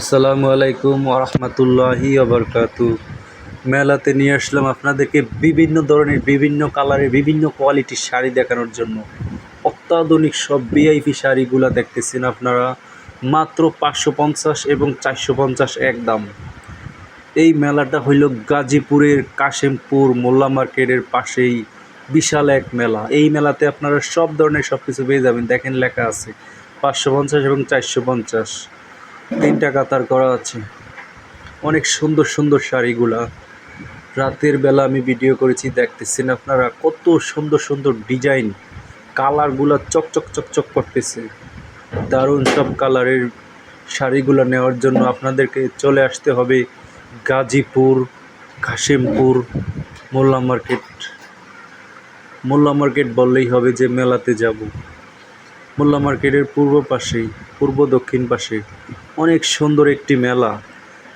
আসসালামু আলাইকুম ওরহমতুল্লাহি আবরকাতু মেলাতে নিয়ে আসলাম আপনাদেরকে বিভিন্ন ধরনের, বিভিন্ন কালারের, বিভিন্ন কোয়ালিটির শাড়ি দেখানোর জন্য। অত্যাধুনিক সব ভিআইপি শাড়িগুলো দেখতেছেন আপনারা। মাত্র পাঁচশো পঞ্চাশ এবং চারশো পঞ্চাশ এক দাম। এই মেলাটা হইল গাজীপুরের কাশেমপুর মোল্লা মার্কেটের পাশেই বিশাল এক মেলা। এই মেলাতে আপনারা সব ধরনের সব কিছু পেয়ে যাবেন। দেখেন লেখা আছে পাঁচশো পঞ্চাশ এবং চারশো পঞ্চাশ। তিনটা কাতার করা আছে। অনেক সুন্দর সুন্দর শাড়িগুলা। রাতের বেলা আমি ভিডিও করেছি, দেখতেছেন আপনারা কত সুন্দর সুন্দর ডিজাইন কালারগুলা চকচক চকচক করতেছে। দারুণ সব কালারের শাড়িগুলো নেওয়ার জন্য আপনাদেরকে চলে আসতে হবে গাজীপুর, কাশিমপুর, মোল্লা মার্কেট। মোল্লা মার্কেট বললেই হবে যে মেলাতে যাব। মোল্লা মার্কেটের পূর্ব পাশেই, পূর্ব দক্ষিণ পাশে, অনেক সুন্দর একটি মেলা।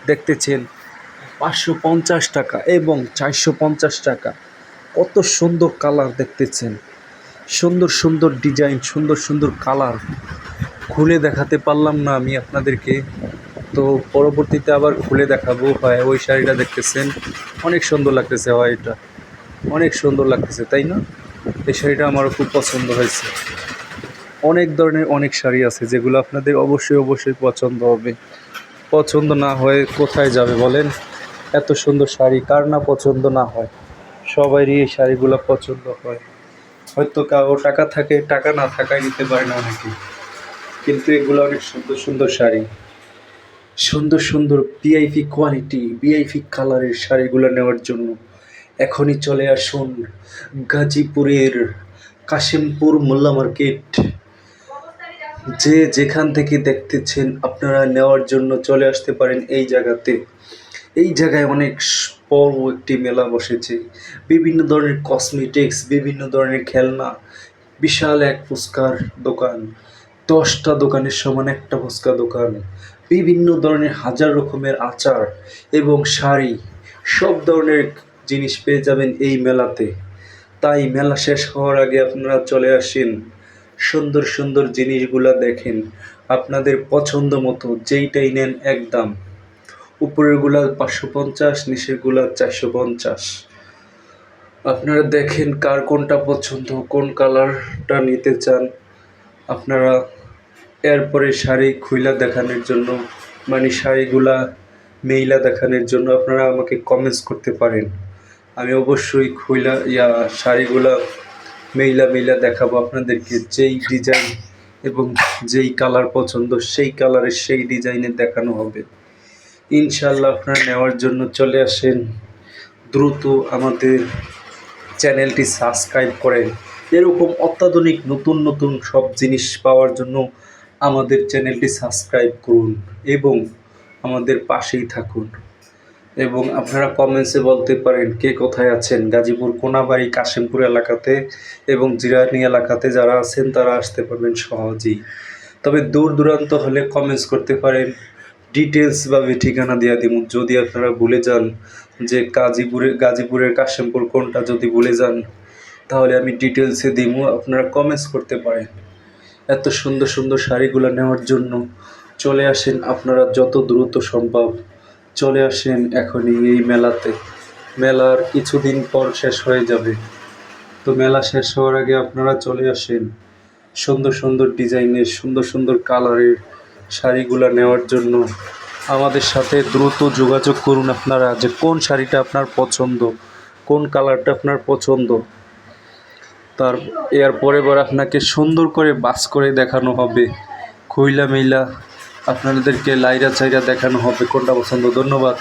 দেখতেছেন, পাঁচশো পঞ্চাশ টাকা এবং চারশো পঞ্চাশ টাকা। কত সুন্দর কালার দেখতেছেন। সুন্দর সুন্দর ডিজাইন, সুন্দর সুন্দর কালার। খুলে দেখাতে পারলাম না আমি আপনাদেরকে। তো পরবর্তীতে আবার খুলে দেখাবো হয়, ওই শাড়িটা দেখতেছেন। অনেক সুন্দর লাগতেছে হয় এটা। অনেক সুন্দর লাগতেছে, তাই না? এই শাড়িটা আমারও খুব পছন্দ হয়েছে। অনেক ধরনের অনেক শাড়ি আছে যেগুলো আপনাদের অবশ্যই অবশ্যই পছন্দ হবে। পছন্দ না হয়ে কোথায় যাবে বলেন? এত সুন্দর শাড়ি, কার না পছন্দ না হয়? সবারই এই শাড়িগুলো পছন্দ হয়। হয়তো কারও টাকা থাকে, টাকা না থাকায় নিতে পারে না অনেকে। কিন্তু এগুলো অনেক সুন্দর সুন্দর শাড়ি। সুন্দর সুন্দর ভিআইপি কোয়ালিটি ভিআইপি কালারের শাড়িগুলো নেওয়ার জন্য এখনই চলে আসুন গাজীপুরের কাশিমপুর মোল্লা মার্কেট। যে যেখান থেকে দেখতেছেন, আপনারা নেওয়ার জন্য চলে আসতে পারেন এই জায়গাতে। এই জায়গায় অনেক বড় একটি মেলা বসেছে। বিভিন্ন ধরনের কসমেটিক্স বিভিন্ন ধরনের খেলনা, বিশাল এক ফুচকার দোকান, দশটা দোকানের সমান একটা ফুচকা দোকান, বিভিন্ন ধরনের হাজার রকমের আচার এবং শাড়ি, সব ধরনের জিনিস পেয়ে যাবেন এই মেলাতে। তাই মেলা শেষ হওয়ার আগে আপনারা চলে আসেন। সুন্দর সুন্দর জিনিসগুলা দেখেন। আপনাদের পছন্দ মতো যেইটাই নেন একদম। উপরেরগুলা পাঁচশো পঞ্চাশ, নিচেরগুলা চারশো পঞ্চাশ। আপনারা দেখেন কার কোনটা পছন্দ, কোন কালারটা নিতে চান। আপনারা এরপরে শাড়ি খুইলা দেখানোর জন্য মানে শাড়িগুলা মেইলা দেখানোর জন্য আপনারা আমাকে কমেন্টস করতে পারেন। আমি অবশ্যই খুইলা ইয়া শাড়িগুলা মেইলা মেইলা দেখাবো আপনাদেরকে। যেই ডিজাইন এবং যেই কালার পছন্দ, সেই কালারের সেই ডিজাইনের দেখানো হবে। ইনশাল্লাহ আপনারা নেওয়ার জন্য চলে আসেন। দ্রুত আমাদের চ্যানেলটি সাবস্ক্রাইব করেন। এরকম অত্যাধুনিক নতুন নতুন সব জিনিস পাওয়ার জন্য আমাদের চ্যানেলটি সাবস্ক্রাইব করুন এবং আমাদের পাশেই থাকুন। এবং আপনারা কমেন্টসে বলতে পারেন কে কোথায় আছেন। গাজীপুর কোনাবাড়ি, কাশিমপুর এলাকাতে এবং জিরানি এলাকাতে যারা আছেন, তারা আসতে পারবেন সহজেই। তবে দূর দূরান্ত হলে কমেন্টস করতে পারেন। ডিটেলস বা ঠিকানা দেওয়া দিব। যদি আপনারা ভুলে যান যে গাজীপুরে, গাজীপুরের কাশিমপুর কোনটা যদি ভুলে যান, তাহলে আমি ডিটেলসে দিব। আপনারা কমেন্টস করতে পারেন। এত সুন্দর সুন্দর শাড়িগুলো নেওয়ার জন্য চলে আসেন আপনারা যত দ্রুত সম্ভব। চলে আসেন এখনই এই মেলাতে। মেলার কিছুদিন পর শেষ হয়ে যাবে। তো মেলা শেষ হওয়ার আগে আপনারা চলে আসেন। সুন্দর সুন্দর ডিজাইনের, সুন্দর সুন্দর কালারের শাড়িগুলো নেওয়ার জন্য। আমাদের সাথে দ্রুত যোগাযোগ করুন আপনারা যে কোন শাড়িটা আপনার পছন্দ, কোন কালারটা আপনার পছন্দ। তার এর পরে আপনাকে সুন্দর করে বাস করে দেখানো হবে। খইলা মেইলা আপনাদেরকে লাইরা চাইরা দেখানো হবে। কোনটা পছন্দ? ধন্যবাদ।